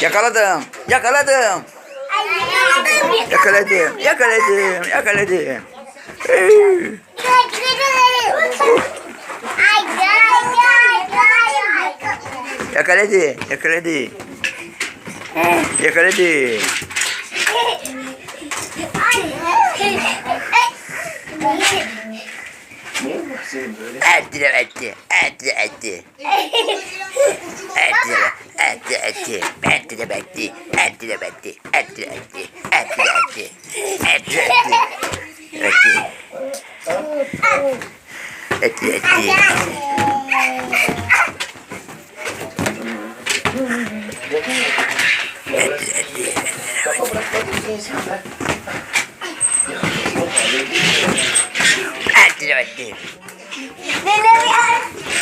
Yakaladım. Yakaladım. Yakaladım. Yakaladım. Yakaladım. Yakaladı. Yakaladı. Yakaladı. Etti etti. Etti etti. Etti etti etti. Etti de etti. Etti de etti. Etti etti. Etti etti. Etti etti. Etti. Etti etti. Etti etti. Etti de etti.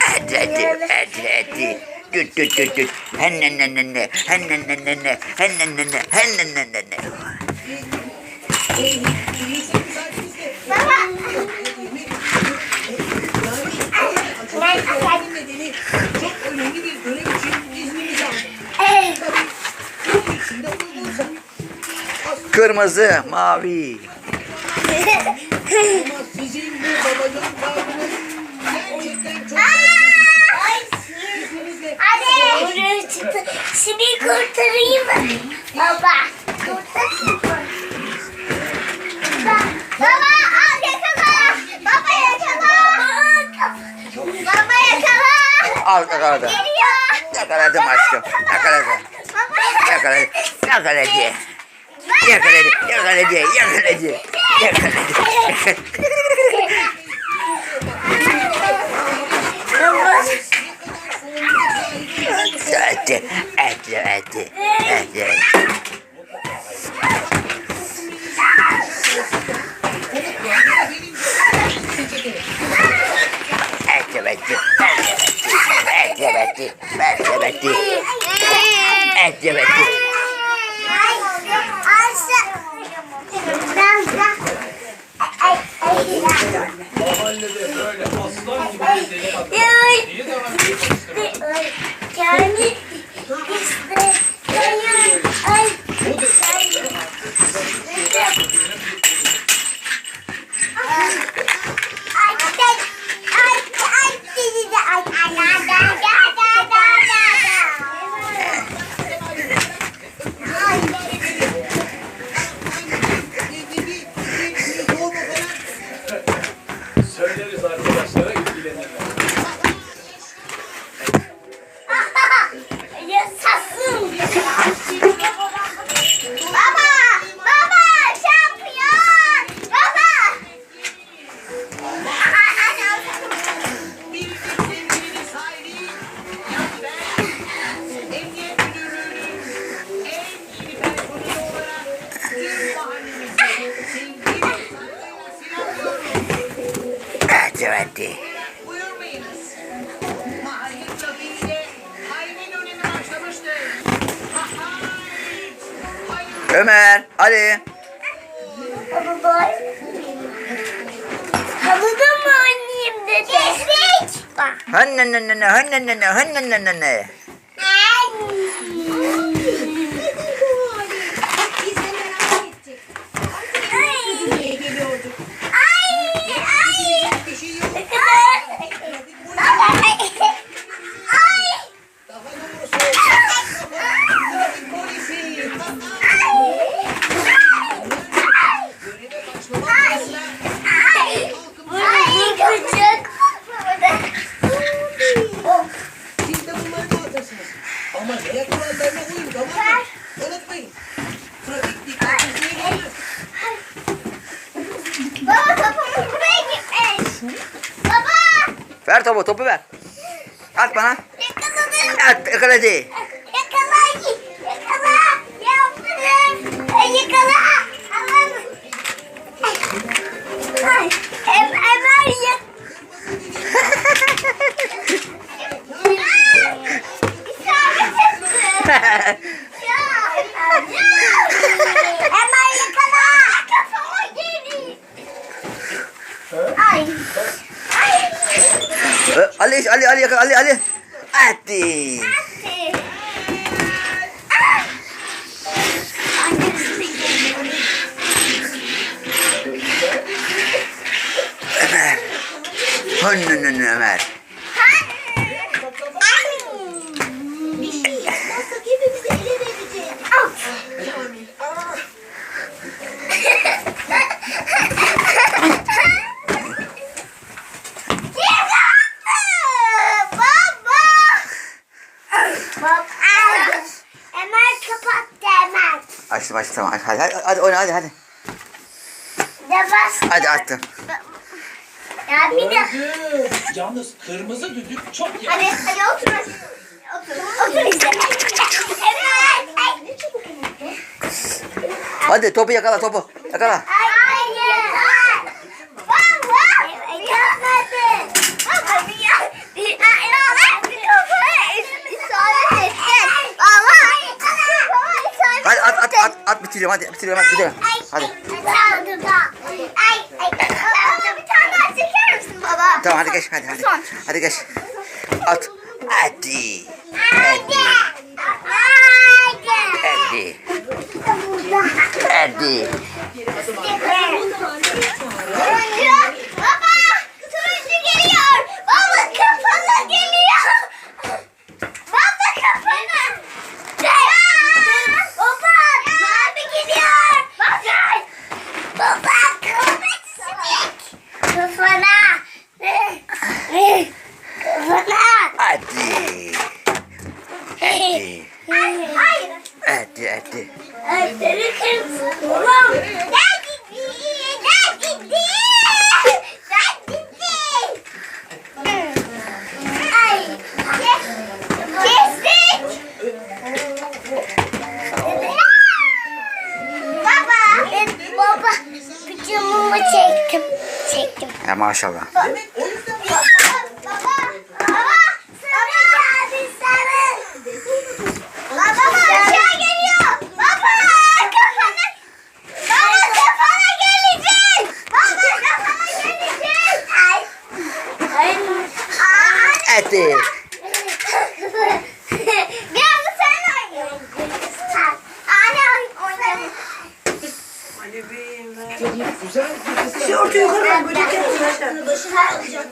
Hadi hadi hadi hadi. Düt düt düt düt. Hennen nennen ne. Hennen nennen ne. Hennen nenne. Hennen nennen ne. Baba. Çok önemli bir görev için iznimiz Kırmızı, mavi. ama sizin bu babacan tavrınız gerçekten çok İzninizle Buraya çıktı. Şimdi kurtarayım mı? Baba. Kurtarayım mı? Baba al yakala. Baba yakala. Baba yakala. Al yakaladım. Geliyor. Yakaladım aşkım. Yakaladım. Baba Yakaladı. Yakaladı. Yakaladı. Yakaladı. Yakaladı. Hadi, hadi, hadi. Mahallede böyle aslan gibi deli bak. Niye devam ediyorsun? Yani işte Hayır. Ömer, Ali. Baba boy. Halıda mı oynayayım dedi. Kestik. Bak. Hannennenne, hannennenne, Ver topu, topu ver. At bana. At yakaladı. Yakala. Yakala. Yaptım. Yakala. Aman. Ay. Em, Emel yak. İsabet etti. Ya. Emel yakala. Kafama geri. Ay. Ay. Ö, Ali Ali Ali yakala Ali Ali. Attı. Ömer. Hınnının Ömer. Tamam. Hadi hadi, hadi oyna hadi hadi. De bastı. Hadi attım. Ya bir de. Gördüm. Yalnız kırmızı düdük çok Hadi yakın. hadi otur. Otur. Otur işte. Evet. Ay. Ne Hadi topu yakala topu. Yakala. Hayır. Baba. Yapmadın. Baba bir ya. Bir ayağına bir kafaya isabet ettin. Baba. Baba isabet Hadi at at at at bitiriyorum hadi bitiriyorum hadi bitiriyorum. Hadi. Ay, ay, bir tane daha çeker misin baba? Tamam hadi geç hadi hadi. Son. Hadi geç. At. Hadi. Hadi. Hadi. Hadi. Turuncu. Baba. Turuncu geliyor. Baba kafana geliyor. Baba kafana. Baba. Mavi geliyor. Baba. Baba kafana. Kafana. Kafana. Hadi. Hadi. Hayır. Hadi hadi. Ayları kırmızı. Babam. Gel gitti. Gel gitti. Gel gitti. Ay. Kestik. Baba. Baba. Pijamamı çektim. Çektim. Ya maşallah. O yüzden bu. Baba. Baba. Sarı geldi sarı. Baba aşağı geliyor. Baba kafana. Baba kafana gelecek. Baba kafana gelecek. Ay. Ay. Aa, Hadi. Biraz da sen oynayın. Anne oynayalım. Güzel. Şu orta yukarı böyle. Başına alacak.